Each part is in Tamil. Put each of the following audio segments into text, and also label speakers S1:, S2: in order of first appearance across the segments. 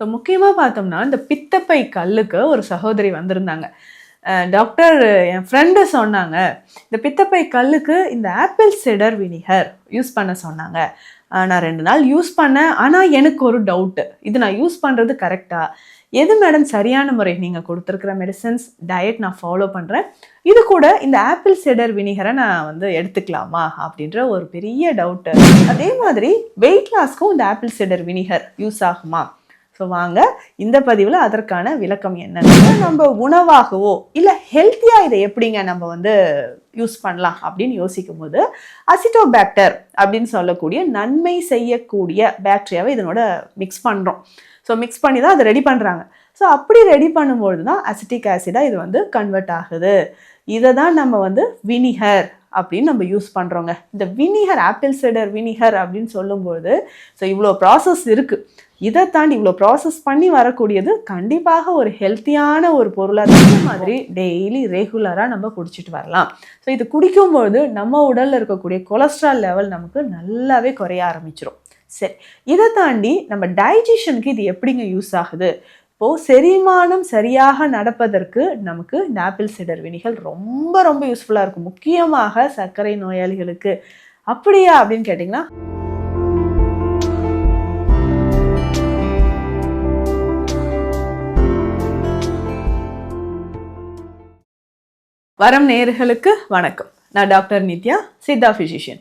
S1: ஸோ முக்கியமாக பார்த்தோம்னா இந்த பித்தப்பை கல்லுக்கு ஒரு சகோதரி வந்திருந்தாங்க. டாக்டர் என் ஃப்ரெண்டு சொன்னாங்க இந்த பித்தப்பை கல்லுக்கு இந்த ஆப்பிள் சிடர் வினிகர் யூஸ் பண்ண சொன்னாங்க. நான் ரெண்டு நாள் யூஸ் பண்ணேன். ஆனால் எனக்கு ஒரு டவுட்டு இது நான் யூஸ் பண்ணுறது கரெக்டாக எது மேடம் சரியான முறை நீங்கள் கொடுத்துருக்குற மெடிசன்ஸ் டயட் நான் ஃபாலோ பண்ணுறேன் இது கூட இந்த ஆப்பிள் சிடர் வினிகரை நான் வந்து எடுத்துக்கலாமா? அப்படின்ற ஒரு பெரிய டவுட்டு அதே மாதிரி வெயிட் லாஸ்க்கும் இந்த ஆப்பிள் சிடர் வினிகர் யூஸ் ஆகுமா? ஸோ வாங்க இந்த பதிவில் அதற்கான விளக்கம் என்னன்னா நம்ம உணவாகவோ இல்லை ஹெல்த்தியாக இதை எப்படிங்க நம்ம வந்து யூஸ் பண்ணலாம் அப்படின்னு யோசிக்கும் போது அசிட்டோபேக்டர் அப்படின்னு சொல்லக்கூடிய நன்மை செய்யக்கூடிய பேக்டீரியாவை இதனோட மிக்ஸ் பண்ணுறோம் ஸோ மிக்ஸ் பண்ணி தான் அதை ரெடி பண்ணுறாங்க ஸோ அப்படி ரெடி பண்ணும்பொழுது தான் அசிட்டிக் ஆசிடாக இது வந்து கன்வெர்ட் ஆகுது. இதை தான் நம்ம வந்து வினிகர் அப்படின்னு நம்ம யூஸ் பண்ணுறோங்க இந்த வினிகர் ஆப்பிள் சைடர் வினிகர் அப்படின்னு சொல்லும்போது ஸோ இவ்வளோ ப்ராசஸ் இருக்குது இதை தாண்டி இவ்வளோ ப்ராசஸ் பண்ணி வரக்கூடியது கண்டிப்பாக ஒரு ஹெல்த்தியான ஒரு பொருளாக இந்த மாதிரி டெய்லி ரெகுலராக நம்ம குடிச்சிட்டு வரலாம். ஸோ இது குடிக்கும்பொழுது நம்ம உடலில் இருக்கக்கூடிய கொலஸ்ட்ரால் லெவல் நமக்கு நல்லாவே குறைய ஆரம்பிச்சிடும் சரி இதை தாண்டி நம்ம டைஜஷனுக்கு இது எப்படிங்க யூஸ் ஆகுது? இப்போது செரிமானம் சரியாக நடப்பதற்கு நமக்கு இந்த ஆப்பிள் சிடர் வினிகள் ரொம்ப ரொம்ப யூஸ்ஃபுல்லாக இருக்கும். முக்கியமாக சர்க்கரை நோயாளிகளுக்கு. அப்படியா அப்படின்னு கேட்டிங்கன்னா வரம் நேயர்களுக்கு வணக்கம். நான் டாக்டர் நித்யா சித்தா ஃபிசிஷியன்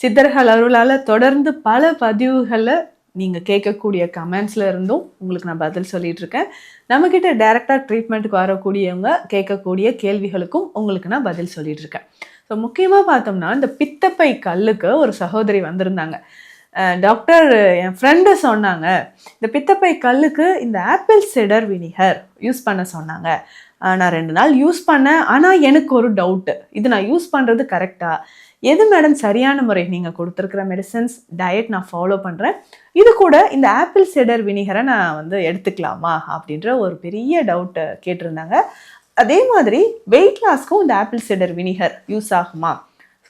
S1: சித்தர்கள் அருளால் தொடர்ந்து பல பதிவுகளை நீங்கள் கேட்கக்கூடிய கமெண்ட்ஸில் இருந்தும் உங்களுக்கு நான் பதில் சொல்லிகிட்டு இருக்கேன். நம்மக்கிட்ட டைரெக்டாக ட்ரீட்மெண்ட்டுக்கு வரக்கூடியவங்க கேட்கக்கூடிய கேள்விகளுக்கும் உங்களுக்கு நான் பதில் சொல்லிகிட்டு இருக்கேன். ஸோ முக்கியமாக பார்த்தோம்னா இந்த பித்தப்பை கல்லுக்கு ஒரு சகோதரி வந்திருந்தாங்க. டாக்டர் என் ஃப்ரெண்டு சொன்னாங்க இந்த பித்தப்பை கல்லுக்கு இந்த ஆப்பிள் சிடர் வினிகர் யூஸ் பண்ண சொன்னாங்க. நான் ரெண்டு நாள் யூஸ் பண்ணேன். ஆனால் எனக்கு ஒரு டவுட்டு இது நான் யூஸ் பண்ணுறது கரெக்டாக எது மேடம் சரியான முறை நீங்கள் கொடுத்துருக்குற மெடிசன்ஸ் டயட் நான் ஃபாலோ பண்ணுறேன் இது கூட இந்த ஆப்பிள் சிடர் வினிகரை நான் வந்து எடுத்துக்கலாமா? அப்படின்ற ஒரு பெரிய டவுட்டை கேட்டிருந்தாங்க. அதே மாதிரி வெயிட் லாஸ்க்கும் இந்த ஆப்பிள் சிடர் வினிகர் யூஸ் ஆகுமா?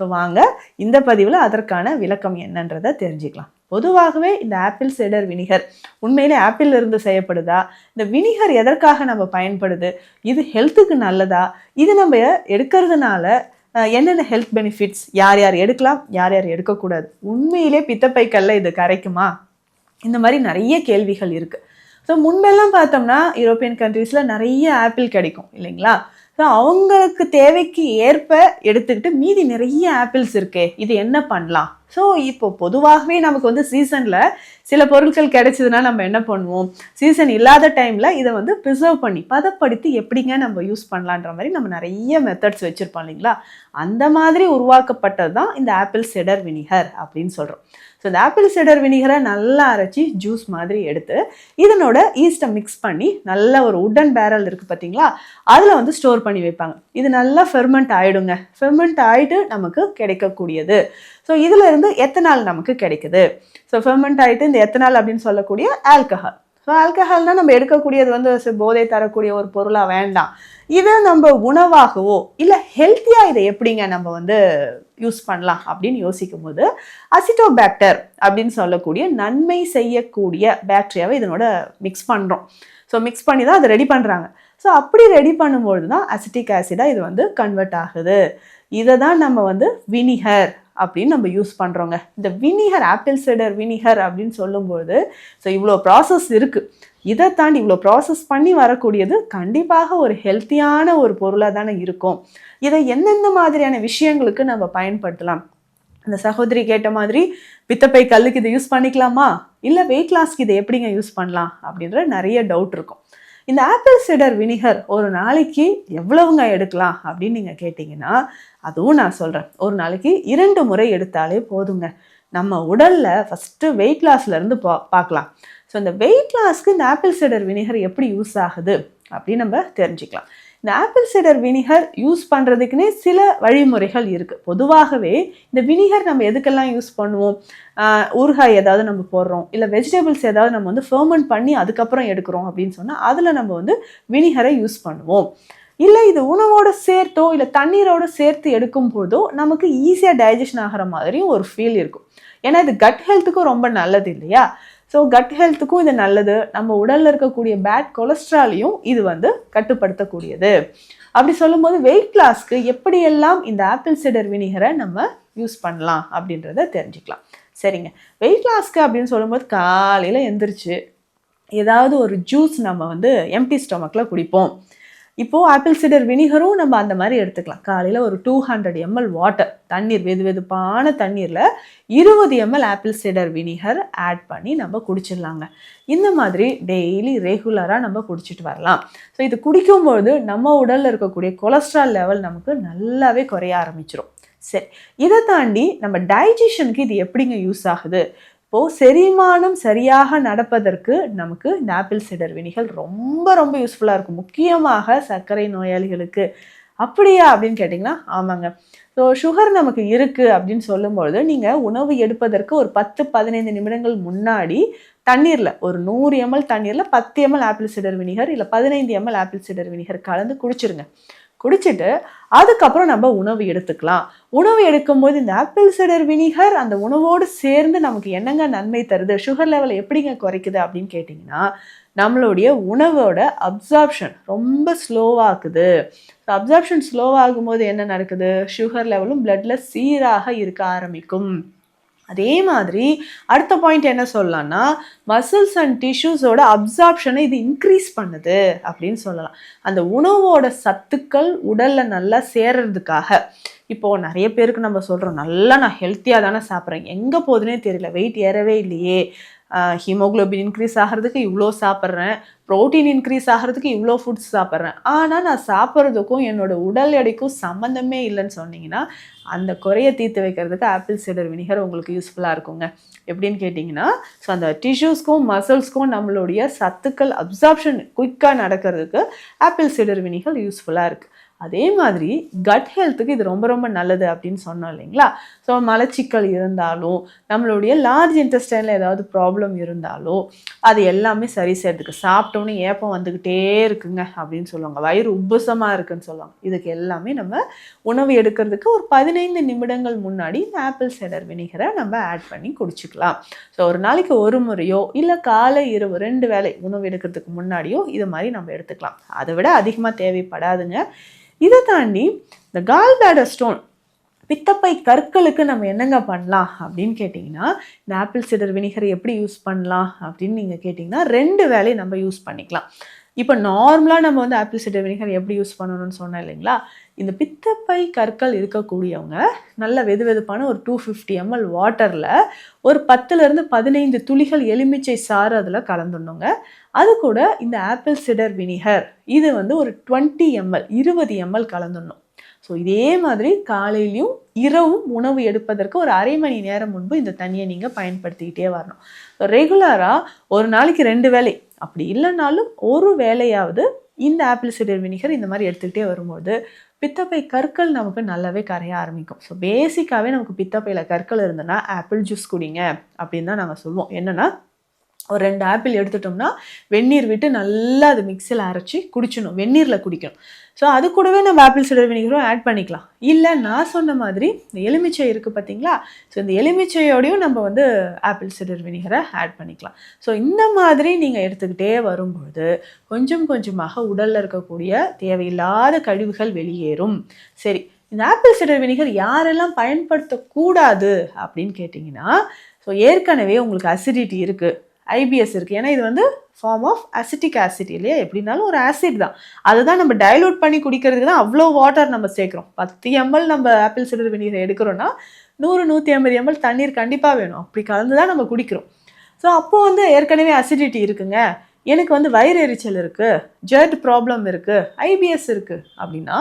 S1: ஸோ வாங்க. இந்த பதிவில் அதற்கான விளக்கம் என்னன்றதை தெரிஞ்சுக்கலாம். பொதுவாகவே இந்த ஆப்பிள் சைடர் வினிகர் உண்மையிலே ஆப்பிள் இருந்து செய்யப்படுதா? இந்த வினிகர் எதற்காக நம்ம பயன்படுது? இது ஹெல்த்துக்கு நல்லதா? இது நம்ம எடுக்கிறதுனால என்னென்ன ஹெல்த் பெனிஃபிட்ஸ்? யார் யார் எடுக்கலாம்? யார் யார் எடுக்கக்கூடாது? உண்மையிலே பித்தப்பைக்கல்ல இது கரைக்குமா? இந்த மாதிரி நிறைய கேள்விகள் இருக்குது ஸோ முன்பெல்லாம் பார்த்தோம்னா யூரோப்பியன் கண்ட்ரீஸில் நிறைய ஆப்பிள் கிடைக்கும் இல்லைங்களா? ஸோ அவங்களுக்கு தேவைக்கு ஏற்ப எடுத்துக்கிட்டு மீதி நிறைய ஆப்பிள்ஸ் இருக்கே இது என்ன பண்ணலாம்? ஸோ இப்போ பொதுவாகவே நமக்கு வந்து சீசனில் சில பொருட்கள் கிடைச்சதுன்னா நம்ம என்ன பண்ணுவோம்? சீசன் இல்லாத டைமில் இதை வந்து ப்ரிசர்வ் பண்ணி பதப்படுத்தி எப்படிங்க நம்ம யூஸ் பண்ணலான்ற மாதிரி நம்ம நிறைய மெத்தட்ஸ் வச்சுருப்போம் இல்லைங்களா? அந்த மாதிரி உருவாக்கப்பட்டது தான் இந்த ஆப்பிள் செடர் வினிகர் அப்படின்னு சொல்கிறோம் ஸோ இந்த ஆப்பிள் சிடர் வினிகரை நல்லா அரைச்சி ஜூஸ் மாதிரி எடுத்து இதனோட ஈஸ்ட்டை மிக்ஸ் பண்ணி நல்ல ஒரு உட்டன் பேரல் இருக்குது பார்த்தீங்களா? அதில் வந்து ஸ்டோர் பண்ணி வைப்பாங்க. இது நல்லா ஃபெர்மெண்ட் ஆகிடுங்க ஃபெர்மெண்ட் ஆகிட்டு நமக்கு கிடைக்கக்கூடியது. ஸோ இதில் சேர்ந்து எத்தனால் நமக்கு கிடைக்குது. ஸோ ஃபெர்மெண்ட் ஆகிட்டு இந்த எத்தனால் அப்படின்னு சொல்லக்கூடிய ஆல்கஹால் ஸோ ஆல்கஹால்னால் நம்ம எடுக்கக்கூடியது வந்து போதை தரக்கூடிய ஒரு பொருளாக வேண்டாம். இதை நம்ம உணவாகவோ இல்லை ஹெல்த்தியாக இதை எப்படிங்க நம்ம வந்து யூஸ் பண்ணலாம் அப்படின்னு யோசிக்கும் போது அசிட்டோபேக்டர் அப்படின்னு சொல்லக்கூடிய நன்மை செய்யக்கூடிய பேக்டீரியாவை இதனோட மிக்ஸ் பண்ணுறோம் ஸோ மிக்ஸ் பண்ணி தான் அதை ரெடி பண்ணுறாங்க ஸோ அப்படி ரெடி பண்ணும்பொழுது தான் அசிட்டிக் ஆசிடாக இது வந்து கன்வெர்ட் ஆகுது. இதை தான் நம்ம வந்து வினிகர் அப்படின்னு நம்ம யூஸ் பண்ணுறோங்க இந்த வினிகர் ஆப்பிள் சைடர் வினிகர் அப்படின்னு சொல்லும்போது ஸோ இவ்வளோ ப்ராசஸ் இருக்குது இதை தாண்டி இவ்வளோ ப்ராசஸ் பண்ணி வரக்கூடியது கண்டிப்பாக ஒரு ஹெல்த்தியான ஒரு பொருளாக தானே இருக்கும். இதை எந்தெந்த மாதிரியான விஷயங்களுக்கு நம்ம பயன்படுத்தலாம்? அந்த சகோதரி கேட்ட மாதிரி பித்தப்பை கல்லுக்கு இதை யூஸ் பண்ணிக்கலாமா? இல்லை வெயிட் லாஸ்க்கு இதை எப்படிங்க யூஸ் பண்ணலாம்? அப்படின்ற நிறைய டவுட் இருக்கும். இந்த ஆப்பிள் சிடர் வினிகர் ஒரு நாளைக்கு எவ்வளவுங்க எடுக்கலாம் அப்படின்னு நீங்கள் கேட்டிங்கன்னா அதுவும் நான் சொல்கிறேன் ஒரு நாளைக்கு இரண்டு முறை எடுத்தாலே போதுங்க. நம்ம உடலில் ஃபஸ்ட்டு வெயிட் லாஸ்லேருந்து பா பார்க்கலாம். ஸோ இந்த வெயிட் லாஸ்க்கு இந்த ஆப்பிள் சிடர் வினிகர் எப்படி யூஸ் ஆகுது அப்படின்னு நம்ம தெரிஞ்சுக்கலாம். இந்த ஆப்பிள் சைடர் வினிகர் யூஸ் பண்ணுறதுக்குன்னே சில வழிமுறைகள் இருக்குது பொதுவாகவே இந்த வினிகர் நம்ம எதுக்கெல்லாம் யூஸ் பண்ணுவோம்? ஊறுகாய் ஏதாவது நம்ம போடுறோம். இல்லை வெஜிடபிள்ஸ் ஏதாவது நம்ம வந்து ஃபர்மெண்ட் பண்ணி அதுக்கப்புறம் எடுக்கிறோம் அப்படின்னு சொன்னால் அதில் நம்ம வந்து வினிகரை யூஸ் பண்ணுவோம். இல்லை இது உணவோட சேர்த்தோ இல்லை தண்ணீரோடு சேர்த்து எடுக்கும் போதோ நமக்கு ஈஸியாக டைஜஷன் ஆகிற மாதிரியும் ஒரு ஃபீல் இருக்கும். ஏன்னா இது கட் ஹெல்த்துக்கும் ரொம்ப நல்லது இல்லையா? ஸோ கட் ஹெல்த்துக்கும் இது நல்லது. நம்ம உடலில் இருக்கக்கூடிய பேட் கொலஸ்ட்ராலையும் இது வந்து கட்டுப்படுத்தக்கூடியது. அப்படி சொல்லும்போது வெயிட் லாஸ்க்கு எப்படியெல்லாம் இந்த ஆப்பிள் சிடர் வினிகரை நம்ம யூஸ் பண்ணலாம் அப்படின்றத தெரிஞ்சுக்கலாம். சரிங்க. வெயிட் லாஸ்க்கு அப்படின்னு சொல்லும்போது காலையில் எந்திரிச்சு ஏதாவது ஒரு ஜூஸ் நம்ம வந்து எம்டி ஸ்டொமக்கில் குடிப்போம். இப்போது ஆப்பிள் சிடர் வினிகரும் நம்ம அந்த மாதிரி எடுத்துக்கலாம். காலையில் ஒரு டூ ஹண்ட்ரட் எம்எல் வாட்டர் தண்ணீர் வெது வெதுப்பான தண்ணீரில் இருபது ML apple cider vinegar add பண்ணி நம்ம குடிச்சிடலாங்க. இந்த மாதிரி டெய்லி ரெகுலராக நம்ம குடிச்சிட்டு வரலாம். ஸோ இது குடிக்கும்பொழுது நம்ம உடலில் இருக்கக்கூடிய கொலஸ்ட்ரால் லெவல் நமக்கு நல்லாவே குறைய ஆரம்பிச்சிடும் சரி இதை தாண்டி நம்ம டைஜஷனுக்கு இது எப்படிங்க யூஸ் ஆகுது? இப்போது செரிமானம் சரியாக நடப்பதற்கு நமக்கு இந்த ஆப்பிள் சிடர் வினிகள் ரொம்ப ரொம்ப யூஸ்ஃபுல்லாக இருக்கும். முக்கியமாக சர்க்கரை நோயாளிகளுக்கு. அப்படியா அப்படின்னு கேட்டிங்கன்னா ஆமாங்க. ஸோ சுகர் நமக்கு இருக்குது அப்படின்னு சொல்லும்பொழுது நீங்கள் உணவு எடுப்பதற்கு ஒரு பத்து பதினைந்து நிமிடங்கள் முன்னாடி தண்ணீரில் ஒரு நூறு எம்எல் தண்ணீரில் பத்து எம்எல் ஆப்பிள் சிடர் வினிகர் இல்லை பதினைந்து எம்எல் ஆப்பிள் சிடர் வினிகர் கலந்து குடிச்சிருங்க. குடிச்சிட்டு அதுக்கப்புறம் நம்ம உணவு எடுத்துக்கலாம். உணவு எடுக்கும்போது இந்த ஆப்பிள் சிடர் வினிகர் அந்த உணவோடு சேர்ந்து நமக்கு என்னங்க நன்மை தருது? சுகர் லெவல் எப்படிங்க குறைக்குது அப்படின்னு கேட்டிங்கன்னா நம்மளுடைய உணவோட அப்சார்ப்ஷன் ரொம்ப ஸ்லோவாக்குது அப்சார்ப்ஷன் ஸ்லோவாகும் போது என்ன நடக்குது? சுகர் லெவலும் பிளட்டில் சீராக இருக்க ஆரம்பிக்கும். அதே மாதிரி அடுத்த பாயிண்ட் என்ன சொல்லலாம்னா மசில்ஸ் அண்ட் டிஷ்யூஸோட அப்சார்ப்ஷனை இது இன்க்ரீஸ் பண்ணுது அப்படின்னு சொல்லலாம். அந்த உணவோட சத்துக்கள் உடலில் நல்லா சேர்றதுக்காக. இப்போது நிறைய பேருக்கு நம்ம சொல்கிறோம் நல்லா நான் ஹெல்த்தியாக தானே சாப்பிட்றேன். எங்கே போகுதுன்னே தெரியல. வெயிட் ஏறவே இல்லையே. ஹீமோக்ளோபின் இன்க்ரீஸ் ஆகிறதுக்கு இவ்வளோ சாப்பிட்றேன். ப்ரோட்டீன் இன்க்ரீஸ் ஆகிறதுக்கு இவ்வளோ ஃபுட்ஸ் சாப்பிட்றேன். ஆனால் நான் சாப்பிட்றதுக்கும் என்னோட உடல் எடைக்கும் சம்மந்தமே இல்லைன்னு சொன்னீங்கன்னா அந்த குறையை தீர்த்து வைக்கிறதுக்கு ஆப்பிள் சிடர் வினிகர் உங்களுக்கு யூஸ்ஃபுல்லாக இருக்குங்க. எப்படின்னு கேட்டிங்கன்னா ஸோ அந்த டிஷ்யூஸ்க்கும் மசில்ஸ்க்கும் நம்மளுடைய சத்துக்கள் அப்சார்ப்ஷன் குயிக்காக நடக்கிறதுக்கு ஆப்பிள் சிடர் வினிகர் யூஸ்ஃபுல்லாக இருக்குது அதே மாதிரி கட் ஹெல்த்துக்கு இது ரொம்ப ரொம்ப நல்லது அப்படின்னு சொன்னோம் இல்லைங்களா? ஸோ மலச்சிக்கல் இருந்தாலும் நம்மளுடைய லார்ஜ் இன்டெஸ்டைனில் ஏதாவது ப்ராப்ளம் இருந்தாலும் அது எல்லாமே சரி செய்யறதுக்கு சாப்பிட்டோன்னே ஏப்பம் வந்துக்கிட்டே இருக்குங்க அப்படின்னு சொல்லுவாங்க. வயிறு உப்புசமாக இருக்குன்னு சொல்லுவாங்க. இதுக்கு எல்லாமே நம்ம உணவு எடுக்கிறதுக்கு ஒரு பதினைந்து நிமிடங்கள் முன்னாடி இந்த ஆப்பிள் செடர் வினிகரை நம்ம ஆட் பண்ணி குடிச்சிக்கலாம். ஸோ ஒரு நாளைக்கு ஒரு முறையோ இல்லை காலை இரவு ரெண்டு வேலை உணவு எடுக்கிறதுக்கு முன்னாடியோ இது மாதிரி நம்ம எடுத்துக்கலாம். அதை விட அதிகமாக தேவைப்படாதுங்க. இதை தாண்டி இந்த கால் பேடர் ஸ்டோன் பித்தப்பை கற்களுக்கு நம்ம என்னங்க பண்ணலாம் அப்படின்னு கேட்டிங்கன்னா இந்த ஆப்பிள் சிடர் வினிகர் எப்படி யூஸ் பண்ணலாம் அப்படின்னு நீங்கள் கேட்டிங்கன்னா ரெண்டு வேலையை நம்ம யூஸ் பண்ணிக்கலாம். இப்போ நார்மலாக நம்ம வந்து ஆப்பிள் சிடர் வினிகர் எப்படி யூஸ் பண்ணணும்னு சொன்னோம் இல்லைங்களா? இந்த பித்தப்பை கற்கள் இருக்கக்கூடியவங்க நல்ல வெது வெதுப்பான ஒரு டூ ஃபிஃப்டி எம்எல் வாட்டரில் ஒரு பத்துலேருந்து பதினைந்து துளிகள் எலுமிச்சை சாறு அதில் கலந்துடணுங்க. அது கூட இந்த ஆப்பிள் சிடர் வினிகர் இது வந்து ஒரு டுவெண்ட்டி எம்எல் இருபது எம்எல் கலந்துடணும். ஸோ இதே மாதிரி காலையிலையும் இரவும் உணவு எடுப்பதற்கு ஒரு அரை மணி நேரம் முன்பு இந்த தண்ணியை நீங்கள் பயன்படுத்திக்கிட்டே வரணும். ஸோ ரெகுலராக ஒரு நாளைக்கு ரெண்டு வேலை அப்படி இல்லைனாலும் ஒரு வேலையாவது இந்த ஆப்பிள் சிடர் வினிகர் இந்த மாதிரி எடுத்துக்கிட்டே வரும்போது பித்தப்பை கற்கள் நமக்கு நல்லாவே கரைய ஆரம்பிக்கும். ஸோ பேசிக்காகவே நமக்கு பித்தப்பையில் கற்கள் இருந்ததுன்னா ஆப்பிள் ஜூஸ் குடிங்க அப்படின்னு தான் நாங்கள் சொல்லுவோம். என்னென்னா ஒரு ரெண்டு ஆப்பிள் எடுத்துட்டோம்னா வெந்நீர் விட்டு நல்லா அது மிக்சியில் அரைச்சி குடிச்சிடணும். வெந்நீரில் குடிக்கணும். ஸோ அது கூடவே நம்ம ஆப்பிள் சிடர் வினிகரும் ஆட் பண்ணிக்கலாம். இல்லை நான் சொன்ன மாதிரி இந்த எலுமிச்சை இருக்குது பார்த்தீங்களா ஸோ இந்த எலுமிச்சையோடையும் நம்ம வந்து ஆப்பிள் சிடர் வினிகரை ஆட் பண்ணிக்கலாம். ஸோ இந்த மாதிரி நீங்கள் எடுத்துக்கிட்டே வரும்பொழுது கொஞ்சம் கொஞ்சமாக உடலில் இருக்கக்கூடிய தேவையில்லாத கழிவுகள் வெளியேறும். சரி இந்த ஆப்பிள் சிடர் வினிகர் யாரெல்லாம் பயன்படுத்தக்கூடாது அப்படின்னு கேட்டிங்கன்னா ஸோ ஏற்கனவே உங்களுக்கு அசிடிட்டி இருக்குது ஐபிஎஸ் இருக்குது ஏன்னா இது வந்து ஃபார்ம் ஆஃப் அசிட்டிக் ஆசிட் இல்லையா? எப்படின்னாலும் ஒரு ஆசிட் தான். அதை தான் நம்ம டைலூட் பண்ணி குடிக்கிறதுக்கு தான் அவ்வளோ வாட்டர் நம்ம சேர்க்குறோம். பத்து எம்எல் நம்ம ஆப்பிள் சிடர் வினிகர் எடுக்கிறோன்னா நூறு நூற்றி ஐம்பது எம்எல் தண்ணீர் கண்டிப்பாக வேணும். அப்படி கலந்து தான் நம்ம குடிக்கிறோம். ஸோ அப்போது வந்து ஏற்கனவே அசிடிட்டி இருக்குங்க. எனக்கு வந்து வயிறு எரிச்சல் இருக்குது ஜெர்ட் ப்ராப்ளம் இருக்குது ஐபிஎஸ் இருக்குது அப்படின்னா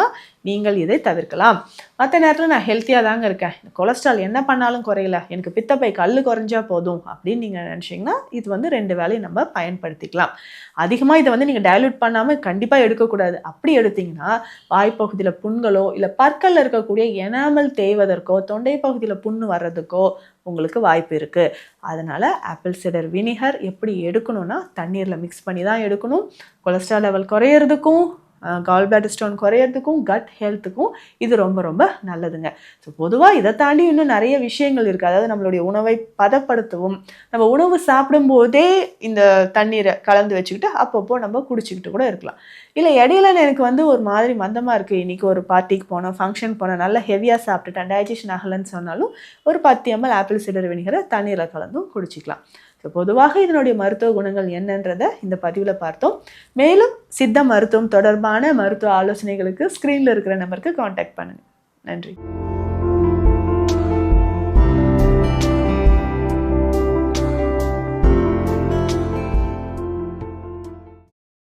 S1: நீங்கள் இதை தவிர்க்கலாம். மற்ற நேரத்தில் நான் ஹெல்த்தியாக தாங்க இருக்கேன். கொலஸ்ட்ரால் என்ன பண்ணாலும் குறையல. எனக்கு பித்தப்பை கல் குறைஞ்சா போதும் அப்படின்னு நீங்கள் நினச்சிங்கன்னா இது வந்து ரெண்டு வேலையும் நம்ம பயன்படுத்திக்கலாம். அதிகமாக இதை வந்து நீங்கள் டைலூட் பண்ணாமல் கண்டிப்பாக எடுக்கக்கூடாது. அப்படி எடுத்திங்கன்னா வாய்ப்பகுதியில் புண்களோ இல்லை பற்களில் இருக்கக்கூடிய எனாமல் தேய்வதற்கோ தொண்டை பகுதியில் புண்ணு வர்றதுக்கோ உங்களுக்கு வாய்ப்பு இருக்குது அதனால் ஆப்பிள் சிடர் வினிகர் எப்படி எடுக்கணும்னா தண்ணீரில் மிக்ஸ் பண்ணி தான் எடுக்கணும். கொலஸ்ட்ரால் லெவல் குறையிறதுக்கும் கால் பேட்டர் ஸ்டோன் குறையிறதுக்கும் கட் ஹெல்த்துக்கும் இது ரொம்ப ரொம்ப நல்லதுங்க. ஸோ பொதுவாக இதை தாண்டி இன்னும் நிறைய விஷயங்கள் இருக்குது அதாவது நம்மளுடைய உணவை பதப்படுத்தவும் நம்ம உணவு சாப்பிடும்போதே இந்த தண்ணீரை கலந்து வச்சுக்கிட்டு அப்பப்போ நம்ம குடிச்சிக்கிட்டு கூட இருக்கலாம். இல்லை இடையில எனக்கு வந்து ஒரு மாதிரி மந்தமாக இருக்குது இன்றைக்கி ஒரு பார்ட்டிக்கு போனோம் ஃபங்க்ஷன் போனோம் நல்லா ஹெவியாக சாப்பிட்டுட்டேன் டைஜஷன் ஆகலைன்னு சொன்னாலும் ஒரு பத்து எம்எல் ஆப்பிள் சிடர் வினிகரை தண்ணீரில் கலந்தும் குடிச்சிக்கலாம். ஸோ பொதுவாக இதனுடைய மருத்துவ குணங்கள் என்னன்றதை இந்த பதிவில் பார்த்தோம். மேலும் சித்த மருத்துவம் தொடர்பான மருத்துவ ஆலோசனைகளுக்கு ஸ்க்ரீனில் இருக்கிற நம்பருக்கு காண்டாக்ட் பண்ணுங்கள் நன்றி.